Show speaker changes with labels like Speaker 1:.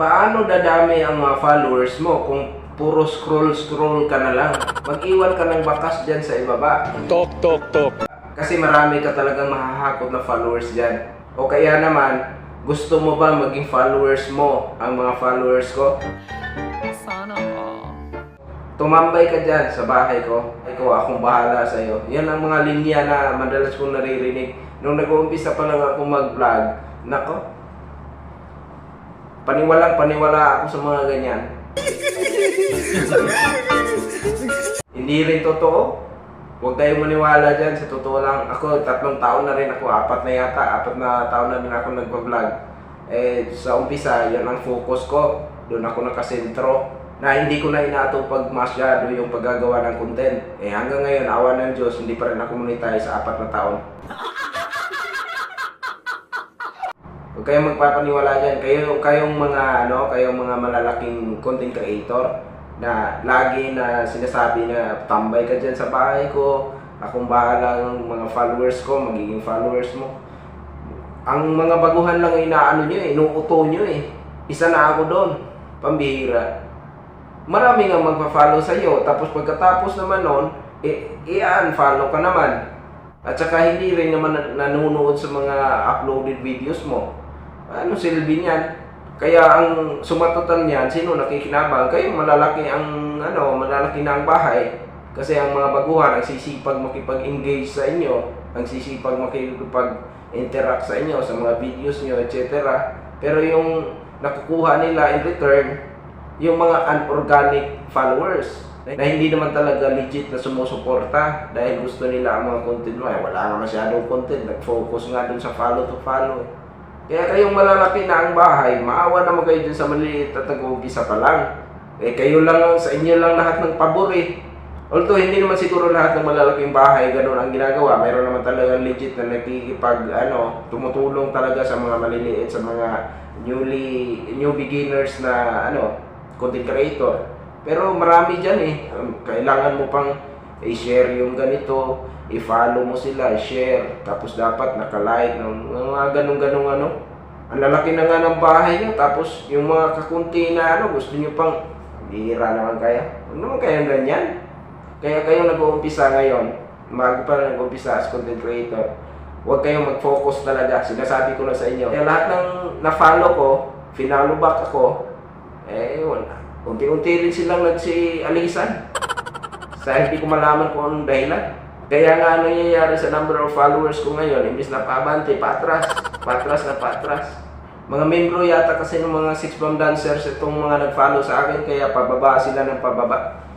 Speaker 1: paano dadami ang mga followers mo kung puro scroll-scroll ka na lang? Mag-iwan ka ng bakas dyan sa ibaba.
Speaker 2: Tok, tok, tok.
Speaker 1: Kasi marami ka talagang mahahakot na followers dyan. O kaya naman, gusto mo ba maging followers mo ang mga followers ko?
Speaker 3: Sana all.
Speaker 1: Tumambay ka dyan sa bahay ko. Ikaw, akong bahala sa iyo. Yan ang mga linya na madalas kong naririnig. Nung nag-uumpisa pa lang ako mag-vlog, nako, paniwalang paniwala ako sa mga ganyan. Hindi rin totoo. Huwag kayong maniwala dyan. Sa totoo lang, ako tatlong taon na rin ako. Apat na yata. Apat na taon na rin ako nagpa-vlog. Eh, sa umpisa, yan ang focus ko. Doon ako nakasentro. Na hindi ko na inatupag masyado yung paggagawa ng content. Eh, hanggang ngayon, awa ng Diyos, hindi pa rin ako monetize sa apat na taon. Huwag kayong magpapaniwala dyan. Kayo, kayong mga, ano, kayong mga malalaking content creator na lagi na sinasabi na tambay ka dyan sa bahay ko, akong bahala ng mga followers ko, magiging followers mo. Ang mga baguhan lang inaano nyo eh, inuuto nyo eh. Isa na ako doon, pambihira. Marami nga magpa-follow sa iyo, tapos pagkatapos naman noon, eh, i-unfollow ka naman. At saka hindi rin naman nan- nanonood sa mga uploaded videos mo. Ano silbi niyan? Kaya ang sumatotal niyan, sino nakikinabang? Kayo malalaki ang ano, malalaki na ang bahay. Kasi ang mga baguhan ang sisipag makipag-engage sa inyo, ang sisipag makipag-interact sa inyo sa mga videos niyo, etc. Pero yung nakukuha nila in return, yung mga unorganic followers na hindi naman talaga legit na sumusuporta dahil gusto nila ang mga content mo. Eh, wala na masyadong content. Nag-focus nga dun sa follow to follow. Kaya kayong malalaki na ang bahay, maawa naman kayo dun sa maliit at nag-uumpisa pa lang. Eh, kayo lang, ang- sa inyo lang lahat ng pabor eh. Although hindi naman siguro lahat ng malalaking bahay ganun ang ginagawa. Mayroon naman talaga legit na nakikipag ano, tumutulong talaga sa mga maliliit, sa mga newly new beginners na ano, content creator. Pero marami diyan eh. Um, Kailangan mo pang i-share yung ganito, i-follow mo sila, i-share, tapos dapat naka-like ng mga ganung-ganung ano. Ang lalaki na nga ng bahay niyo, tapos yung mga kakunti na ano, gusto niyo pang bihira naman kaya. Ano naman kayang ganyan? Kaya kayo nag-uumpisa ngayon, bago pa lang nag-uumpisa as content creator, huwag kayong mag-focus talaga. Sinasabi ko na sa inyo. Kaya lahat ng na-follow ko, finalo back ako, eh, wala. Unti-unti rin silang nagsi-alisan. Sa hindi ko malaman kung anong dahilan. Kaya nga ano nangyayari sa number of followers ko ngayon, imbis na paabante, patras, patras na patras. Mga membro yata kasi ng mga six bomb dancers itong mga nag-follow sa akin, kaya pababa sila ng pababa.